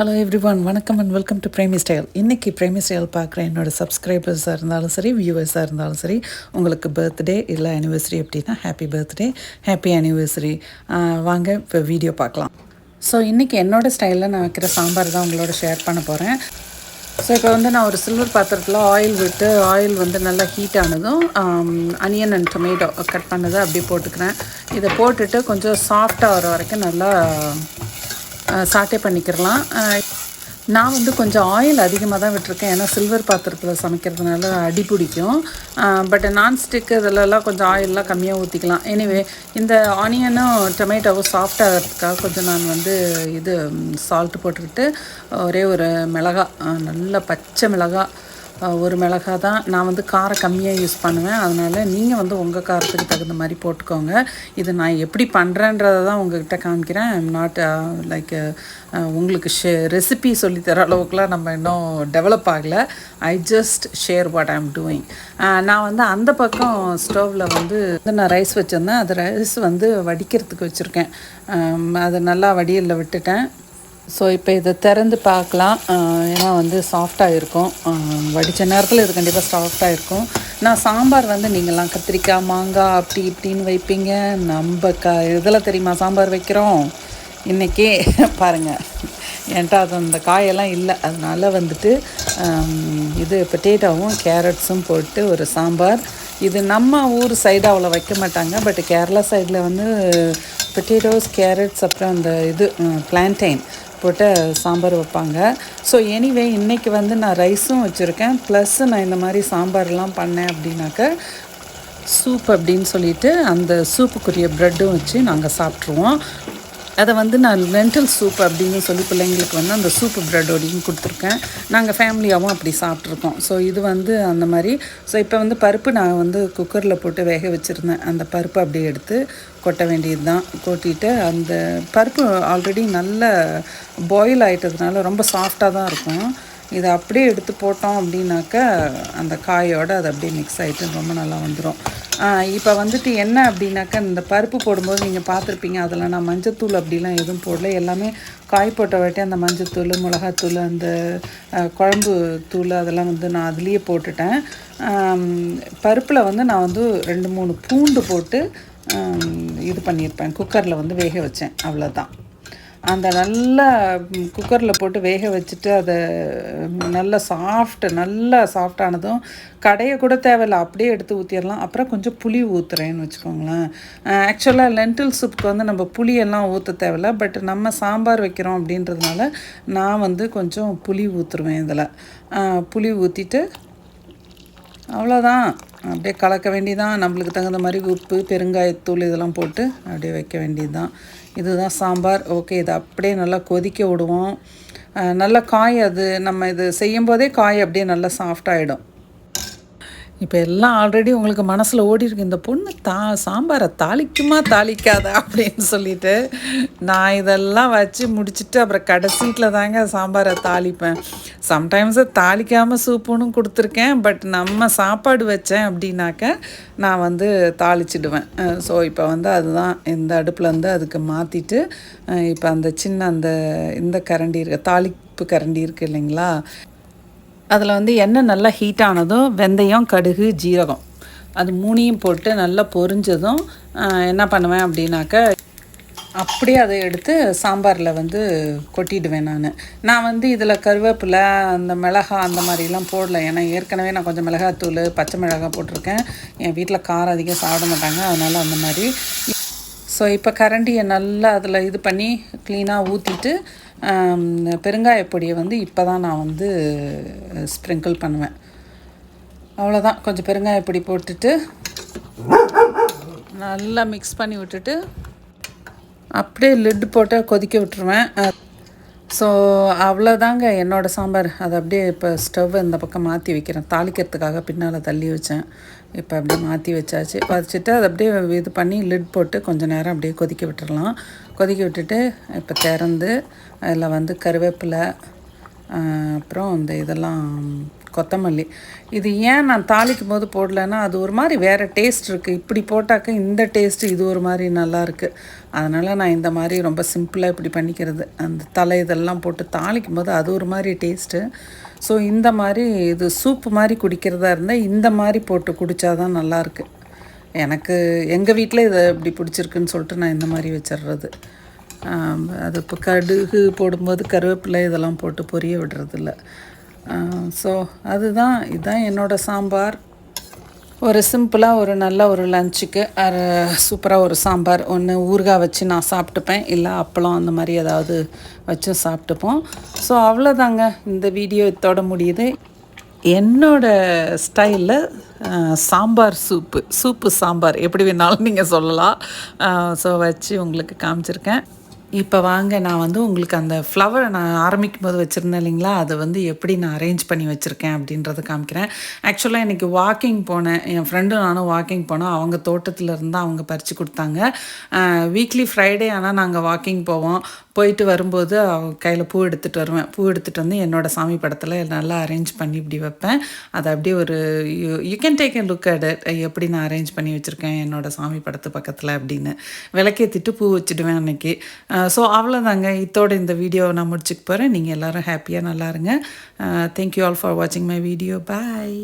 Hello everyone வணக்கம் and welcome to Premi style இன்றைக்கி Premi style பார்க்குற என்னோடய சப்ஸ்கிரைபர்ஸாக இருந்தாலும் சரி வியூவர்ஸாக இருந்தாலும் சரி உங்களுக்கு பர்த்டே இல்லை அனிவர்சரி அப்படின்னா ஹாப்பி பர்த்டே ஹாப்பி அனிவர்சரி வாங்க இப்போ வீடியோ பார்க்கலாம். ஸோ இன்றைக்கி என்னோடய ஸ்டைலில் நான் வைக்கிற சாம்பார் தான் உங்களோட ஷேர் பண்ண போகிறேன் ஸோ இப்போ வந்து நான் ஒரு சில்வர் பாத்திரத்தில் ஆயில் விட்டு ஆயில் வந்து நல்லா ஹீட் ஆனதும் அனியன் அண்ட் டொமேட்டோ கட் பண்ணதை அப்படியே போட்டுக்கிறேன். இதை போட்டுட்டு கொஞ்சம் சாஃப்டாக வர வரைக்கும் நல்லா சாட்டே பண்ணிக்கிறலாம் நான் வந்து கொஞ்சம் ஆயில் அதிகமாக தான் விட்டுருக்கேன். ஏன்னா சில்வர் பாத்திரத்தில் சமைக்கிறதுனால அடி பிடிக்கும். பட் நான்ஸ்டிக் இதிலலாம் கொஞ்சம் ஆயிலெலாம் கம்மியாக ஊற்றிக்கலாம் எனிவே இந்த ஆனியனும் டொமேட்டோவும் சாஃப்டாகிறதுக்காக கொஞ்சம் நான் வந்து இது சால்ட்டு போட்டுக்கிட்டு ஒரே ஒரு மிளகா நல்ல பச்சை மிளகா ஒரு மிளகா தான் நான் வந்து காரம் கம்மியாக யூஸ் பண்ணுவேன். அதனால் நீங்கள் வந்து உங்கள் காரத்துக்கு தகுந்த மாதிரி போட்டுக்கோங்க. இது நான் எப்படி பண்ணுறேன்றதை தான் உங்கள்கிட்ட காமிக்கிறேன் ஐம் நாட் லைக் உங்களுக்கு ஷே ரெசிபி சொல்லித்தர அளவுக்குலாம் நம்ம இன்னும் டெவலப் ஆகலை. I just share what I'm doing நான் வந்து அந்த பக்கம் ஸ்டவ்வில் வந்து நான் ரைஸ் வச்சுருந்தேன். அது ரைஸ் வந்து வடிக்கிறதுக்கு வச்சுருக்கேன். அதை நல்லா வடியலில் விட்டுட்டேன். ஸோ இப்போ இதை திறந்து பார்க்கலாம். ஏன்னா வந்து சாஃப்டாக இருக்கும் வடித்த நேரத்தில் இது கண்டிப்பாக சாஃப்டாக இருக்கும் நான் சாம்பார் வந்து நீங்கள்லாம் கத்திரிக்காய் மாங்காய் அப்படி இப்படின்னு வைப்பீங்க. நம்ம க இதில் தெரியுமா சாம்பார் வைக்கிறோம்? இன்றைக்கி பாருங்கள் என்கிட்ட அது அந்த காயெல்லாம் இல்லை. அதனால் வந்துட்டு இது பொட்டேட்டோவும் கேரட்ஸும் போட்டு ஒரு சாம்பார். இது நம்ம ஊர் சைடு அவ்வளோ வைக்க மாட்டாங்க. பட் கேரளா சைடில் வந்து பொட்டேட்டோஸ் கேரட்ஸ் அப்புறம் அந்த இது பிளான்டைன் போட்டு சாம்பார் வைப்பாங்க. ஸோ எனிவே இன்றைக்கி வந்து நான் ரைஸும் வச்சுருக்கேன். ப்ளஸ் நான் இந்த மாதிரி சாம்பார்லாம் பண்ணேன் அப்படின்னாக்க சூப் அப்படின்னு சொல்லிட்டு அந்த சூப்புக்குரிய ப்ரெட்டும் வச்சு நாங்கள் சாப்பிட்ருவோம் அதை வந்து நான் லென்டல் சூப் அப்படின்னு சொல்லி பிள்ளைங்களுக்கு வந்து அந்த சூப்பு ப்ரெட்டோடையும் கொடுத்துருக்கேன். நாங்கள் ஃபேமிலியாகவும் அப்படி சாப்பிட்ருக்கோம் ஸோ இது வந்து அந்த மாதிரி. ஸோ இப்போ வந்து பருப்பு நான் வந்து குக்கரில் போட்டு வேக வச்சுருந்தேன். அந்த பருப்பு அப்படியே எடுத்து கொட்ட வேண்டியது தான் கொட்டிட்டு அந்த பருப்பு ஆல்ரெடி நல்ல பாயில் ஆகிட்டதுனால ரொம்ப சாஃப்டாக தான் இருக்கும். இதை அப்படியே எடுத்து போட்டோம் அப்படின்னாக்கா அந்த காயோடு அது அப்படியே மிக்ஸ் ஆகிட்டு ரொம்ப நல்லா வந்துடும் இப்போ வந்துட்டு என்ன அப்படின்னாக்கா இந்த பருப்பு போடும்போது நீங்கள் பார்த்துருப்பீங்க அதில் நான் மஞ்சத்தூள் அப்படிலாம் எதுவும் போடல. எல்லாமே காய் போட்ட வாட்டி அந்த மஞ்சத்தூள் மிளகாத்தூள் அந்த குழம்பு தூள் அதெல்லாம் வந்து நான் அதுலேயே போட்டுட்டேன். பருப்பில் வந்து நான் வந்து ரெண்டு மூணு பூண்டு போட்டு இது பண்ணியிருப்பேன். குக்கரில் வந்து வேக வச்சேன். அவ்வளோதான் அந்த நல்லா குக்கரில் போட்டு வேக வச்சுட்டு அதை நல்லா சாஃப்ட் நல்லா சாஃப்டானதும் கடையை கூட தேவையில்லை. அப்படியே எடுத்து ஊற்றிடலாம் அப்புறம் கொஞ்சம் புளி ஊற்றுறேன்னு வச்சுக்கோங்களேன். ஆக்சுவலாக லென்டில் சூப்புக்கு வந்து நம்ம புளியெல்லாம் ஊற்ற தேவையில்ல. பட் நம்ம சாம்பார் வைக்கிறோம் அப்படின்றதுனால நான் வந்து கொஞ்சம் புளி ஊற்றுருவேன் இதில். புளி ஊற்றிட்டு அவ்வளோதான் அப்படியே கலக்க வேண்டியதான் நம்மளுக்கு தகுந்த மாதிரி உப்பு பெருங்காயத்தூள் இதெல்லாம் போட்டு அப்படியே வைக்க வேண்டியது தான் இதுதான் சாம்பார். ஓகே இதை அப்படியே நல்லா கொதிக்க விடுவோம். நல்லா காய் அது. நம்ம இது செய்யும்போதே காய் அப்படியே நல்லா சாஃப்டாகிடும் இப்போ எல்லாம் ஆல்ரெடி உங்களுக்கு மனசில் ஓடி இருக்கு இந்த பொண்ணு தா சாம்பாரை தாளிக்குமா தாளிக்காதா அப்படின்னு சொல்லிட்டு நான் இதெல்லாம் வச்சு முடிச்சுட்டு அப்புறம் கடைசீட்டில் தாங்க சாம்பாரை தாளிப்பேன். சம்டைம்ஸு தாளிக்காமல் சூப்புன்னு கொடுத்துருக்கேன் பட் நம்ம சாப்பாடு வச்சேன் அப்படின்னாக்க நான் வந்து தாளிச்சிடுவேன். ஸோ இப்போ வந்து அதுதான் இந்த அடுப்பில் வந்து அதுக்கு மாற்றிட்டு இப்போ அந்த சின்ன அந்த இந்த கரண்டி இருக்க தாளிப்பு கரண்டி இருக்குது இல்லைங்களா? அதில் வந்து எண்ணெய் நல்லா ஹீட் ஆனதும் வெந்தயம் கடுகு ஜீரகம். அது மூணையும் போட்டு நல்லா பொரிஞ்சதும் என்ன பண்ணுவேன் அப்படின்னாக்க அப்படியே அதை எடுத்து சாம்பாரில் வந்து கொட்டிடுவேன் நான். நான் வந்து இதில் கருவேப்பிலை அந்த மிளகா அந்த மாதிரிலாம் போடல. ஏன்னா ஏற்கனவே நான் கொஞ்சம் மிளகாத்தூள் பச்சை மிளகாய் போட்டிருக்கேன். என் வீட்டில் காரம் அதிகம் சாப்பிட மாட்டாங்க. அதனால் அந்த மாதிரி ஸோ இப்போ கரண்டியை நல்லா அதில் இது பண்ணி க்ளீனாக ஊற்றிட்டு பெருங்காய பொடியை வந்து இப்போ தான் நான் வந்து ஸ்ப்ரிங்கிள் பண்ணுவேன். அவ்வளோதான் கொஞ்சம் பெருங்காய பொடி போட்டுட்டு நல்லா மிக்ஸ் பண்ணி விட்டுட்டு அப்படியே லிட் போட்டு கொதிக்க விட்டுருவேன். ஸோ அவ்வளோதாங்க என்னோடய சாம்பார். அதை அப்படியே இப்போ ஸ்டவ் இந்த பக்கம் மாற்றி வைக்கிறேன். தாளிக்கிறதுக்காக பின்னால் தள்ளி வச்சேன். இப்போ அப்படியே மாற்றி வச்சாச்சு. வச்சுட்டு அதை அப்படியே இது பண்ணி லிட் போட்டு கொஞ்சம் நேரம் அப்படியே கொதிக்க விட்டுடலாம் கொதிக்க விட்டுட்டு இப்போ திறந்து அதில் வந்து கருவேப்பிலை அப்புறம் இந்த இதெல்லாம் கொத்தமல்லி. இது ஏன் நான் தாளிக்கும் போது போடலைன்னா அது ஒரு மாதிரி வேறு டேஸ்ட் இருக்குது இப்படி போட்டாக்க இந்த டேஸ்ட்டு இது ஒரு மாதிரி நல்லா இருக்குது அதனால் நான் இந்த மாதிரி ரொம்ப சிம்பிளாக இப்படி பண்ணிக்கிறது. அந்த தலை இதெல்லாம் போட்டு தாளிக்கும் போது அது ஒரு மாதிரி டேஸ்ட்டு ஸோ இந்த மாதிரி இது சூப்பு மாதிரி குடிக்கிறதா இருந்தால் இந்த மாதிரி போட்டு குடித்தா தான் நல்லாயிருக்கு எனக்கு எங்கள் வீட்டில் இதை இப்படி பிடிச்சிருக்குன்னு சொல்லிட்டு நான் இந்த மாதிரி வச்சிடுறது அது இப்போ கடுகு போடும்போது கருவேப்பிலை இதெல்லாம் போட்டு பொரிய விடுறதில்ல. ஸோ அதுதான் இதுதான் என்னோடய சாம்பார். ஒரு சிம்பிளாக ஒரு நல்ல ஒரு லஞ்சுக்கு அரை சூப்பராக ஒரு சாம்பார். ஒன்று ஊறுகாய் வச்சு நான் சாப்பிட்டுப்பேன். இல்லை அப்பளம் அந்த மாதிரி ஏதாவது வச்சும் சாப்பிட்டுப்போம். ஸோ அவ்வளோதாங்க இந்த வீடியோ இதோட முடியுது. என்னோட ஸ்டைலில் சாம்பார் சூப்பு சூப்பு சாம்பார். எப்படி வேணாலும் நீங்கள் சொல்லலாம். ஸோ வச்சு உங்களுக்கு காமிச்சிருக்கேன். இப்போ வாங்க நான் வந்து உங்களுக்கு அந்த ஃப்ளவரை நான் ஆரம்பிக்கும் போது வச்சுருந்தேன் இல்லைங்களா? அதை வந்து எப்படி நான் அரேஞ்ச் பண்ணி வச்சுருக்கேன் அப்படின்றத காமிக்கிறேன். ஆக்சுவலாக இன்றைக்கி வாக்கிங் போனேன். என் ஃப்ரெண்டும் நானும் வாக்கிங் போனோம். அவங்க தோட்டத்தில் இருந்து அவங்க பறித்து கொடுத்தாங்க. வீக்லி ஃப்ரைடே ஆனால் நாங்கள் வாக்கிங் போவோம். போயிட்டு வரும்போது அவங்க கையில் பூ எடுத்துகிட்டு வருவேன். பூ எடுத்துகிட்டு வந்து என்னோடய சாமி படத்தில் நல்லா அரேஞ்ச் பண்ணி இப்படி வைப்பேன். அதை அப்படியே ஒரு you you can take a look at எப்படி நான் அரேஞ்ச் பண்ணி வச்சுருக்கேன் என்னோடய சாமி படத்து பக்கத்தில் அப்படின்னு. விளக்கேற்றிட்டு பூ வச்சுடுவேன் அன்னைக்கு. ஸோ அவ்வளோதாங்க இதோட இந்த வீடியோவை நான் முடிச்சுக்க போகிறேன் நீங்கள் எல்லோரும் ஹாப்பியாக நல்லா இருங்க. தேங்க்யூ ஆல் ஃபார் வாட்சிங் மை வீடியோ பாய்